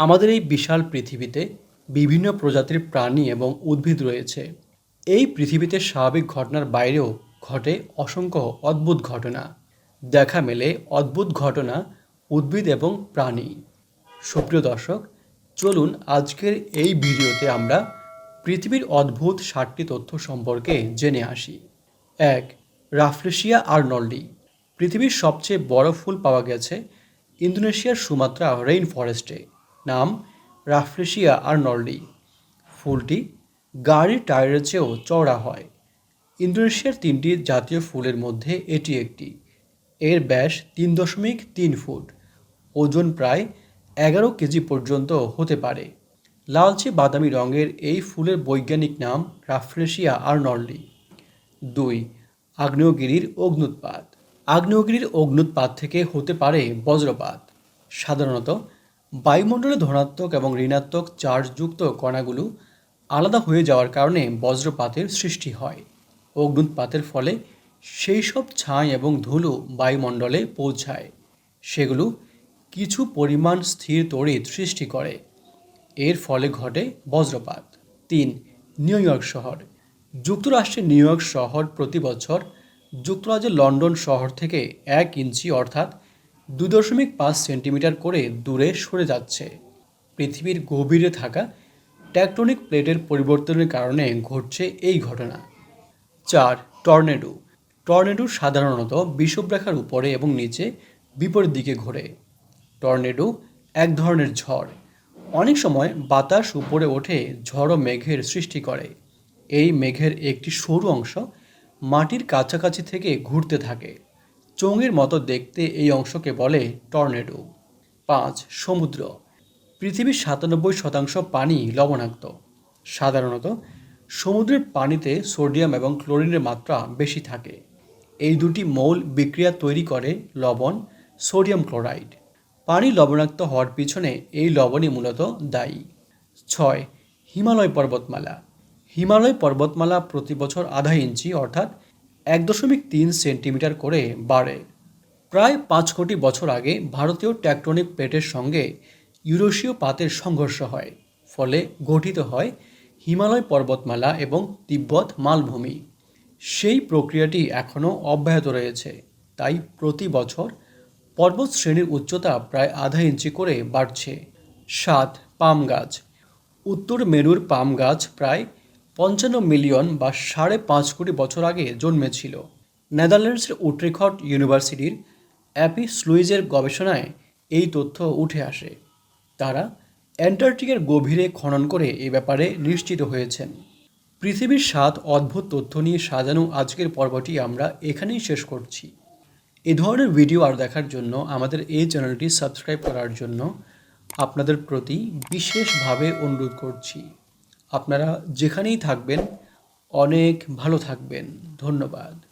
আমাদের এই বিশাল পৃথিবীতে বিভিন্ন প্রজাতির প্রাণী এবং উদ্ভিদ রয়েছে। এই পৃথিবীতে স্বাভাবিক ঘটনার বাইরেও ঘটে অসংখ্য অদ্ভুত ঘটনা। দেখা মেলে অদ্ভুত ঘটনা, উদ্ভিদ এবং প্রাণী। সুপ্রিয় দর্শক, চলুন আজকের এই ভিডিওতে আমরা পৃথিবীর অদ্ভুত ষাটটি তথ্য সম্পর্কে জেনে আসি। এক, রাফলেশিয়া আর্নল্ডি। পৃথিবীর সবচেয়ে বড় ফুল পাওয়া গেছে ইন্দোনেশিয়ার সুমাত্রা রেইন ফরেস্টে নাম রাফলেশিয়া আর্নল্ডি। ফুলটি গাড়ির টায়ারের চেয়েও চওড়া হয়। ইন্দোনেশিয়ার তিনটি জাতীয় ফুলের মধ্যে এটি একটি। এর ব্যাস তিন দশমিক তিন ফুট। ওজন প্রায় এগারো কেজি পর্যন্ত হতে পারে। লালচে বাদামি রঙের এই ফুলের বৈজ্ঞানিক নাম রাফ্রেশিয়া আর্নল্ডি। দুই, আগ্নেয়গিরির অগ্নুৎপাত আগ্নেয়গিরির অগ্নুৎপাত থেকে হতে পারে বজ্রপাত। সাধারণত বায়ুমণ্ডলে ধনাত্মক এবং ঋণাত্মক চার্জযুক্ত কণাগুলো আলাদা হয়ে যাওয়ার কারণে বজ্রপাতের সৃষ্টি হয়। অগ্নুৎপাতের ফলে সেই সব ছাই এবং ধুলো বায়ুমণ্ডলে পৌঁছায়। সেগুলো কিছু পরিমাণ স্থির তড়িৎ সৃষ্টি করে। এর ফলে ঘটে বজ্রপাত। তিন, নিউ ইয়র্ক শহর। যুক্তরাষ্ট্রের নিউ ইয়র্ক শহর প্রতি বছর যুক্তরাজ্যের লন্ডন শহর থেকে এক ইঞ্চি অর্থাৎ দু দশমিক পাঁচ সেন্টিমিটার করে দূরে সরে যাচ্ছে। পৃথিবীর গভীরে থাকা ট্যাকটনিক প্লেটের পরিবর্তনের কারণে ঘটছে এই ঘটনা। চার, টর্নেডো। টর্নেডো সাধারণত বিষুবরেখার উপরে এবং নিচে বিপরীত দিকে ঘোরে। টর্নেডো এক ধরনের ঝড়। অনেক সময় বাতাস উপরে ওঠে ঝড়ো মেঘের সৃষ্টি করে। এই মেঘের একটি সরু অংশ মাটির কাছাকাছি থেকে ঘুরতে থাকে। চোঙের মতো দেখতে এই অংশকে বলে টর্নেডো। পাঁচ, সমুদ্র। পৃথিবীর সাতানব্বই শতাংশ পানি লবণাক্ত। সাধারণত, সমুদ্রের পানিতে সোডিয়াম এবং ক্লোরিনের মাত্রা বেশি থাকে। এই দুটি মৌল বিক্রিয়া তৈরি করে লবণ, সোডিয়াম ক্লোরাইড। পানি লবণাক্ত হওয়ার পিছনে এই লবণই মূলত দায়ী। ছয়, হিমালয় পর্বতমালা। হিমালয় পর্বতমালা প্রতি বছর আধা ইঞ্চি, অর্থাৎ এক দশমিক তিন সেন্টিমিটার করে বাড়ে। প্রায় পাঁচ কোটি বছর আগে ভারতীয় ট্যাকটনিক প্লেটের সঙ্গে ইউরোশীয় পাতের সংঘর্ষ হয়, ফলে গঠিত হয় হিমালয় পর্বতমালা এবং তিব্বত মালভূমি। সেই প্রক্রিয়াটি এখনও অব্যাহত রয়েছে, তাই প্রতি বছর পর্বত শ্রেণির উচ্চতা প্রায় আধা ইঞ্চি করে বাড়ছে। সাত পাম গাছ। উত্তর মেরুর পাম গাছ প্রায় পঞ্চান্ন মিলিয়ন বা সাড়ে পাঁচ কোটি বছর আগে জন্মেছিল। নেদারল্যান্ডসের উট্রিখট ইউনিভার্সিটির অ্যাপি স্লুইজের গবেষণায় এই তথ্য উঠে আসে। তারা অ্যান্টার্কটিকের গভীরে খনন করে এ ব্যাপারে নিশ্চিত হয়েছেন। পৃথিবীর সাত অদ্ভুত তথ্য নিয়ে সাজানো আজকের পর্বটি আমরা এখানেই শেষ করছি। এ ধরনের ভিডিও আর দেখার জন্য আমাদের এই চ্যানেলটি সাবস্ক্রাইব করার জন্য আপনাদের প্রতি বিশেষভাবে অনুরোধ করছি। আপনারা যেখানেই থাকবেন অনেক ভালো থাকবেন। ধন্যবাদ।